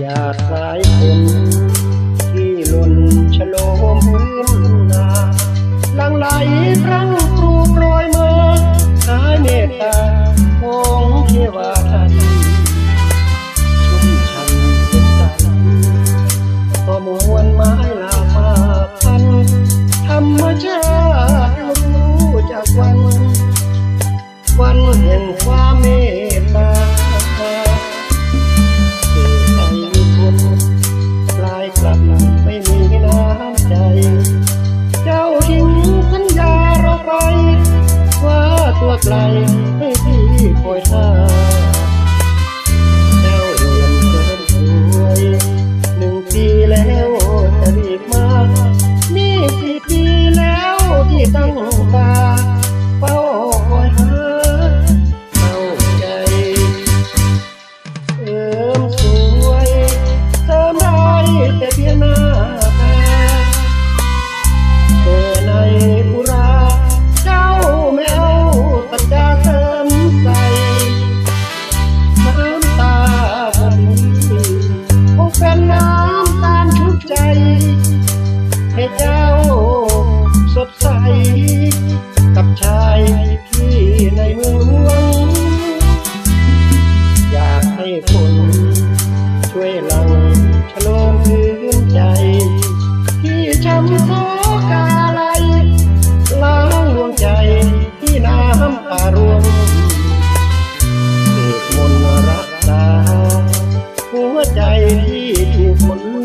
อย่าคลายคน ตัวไกลให้พี่คอยท่า for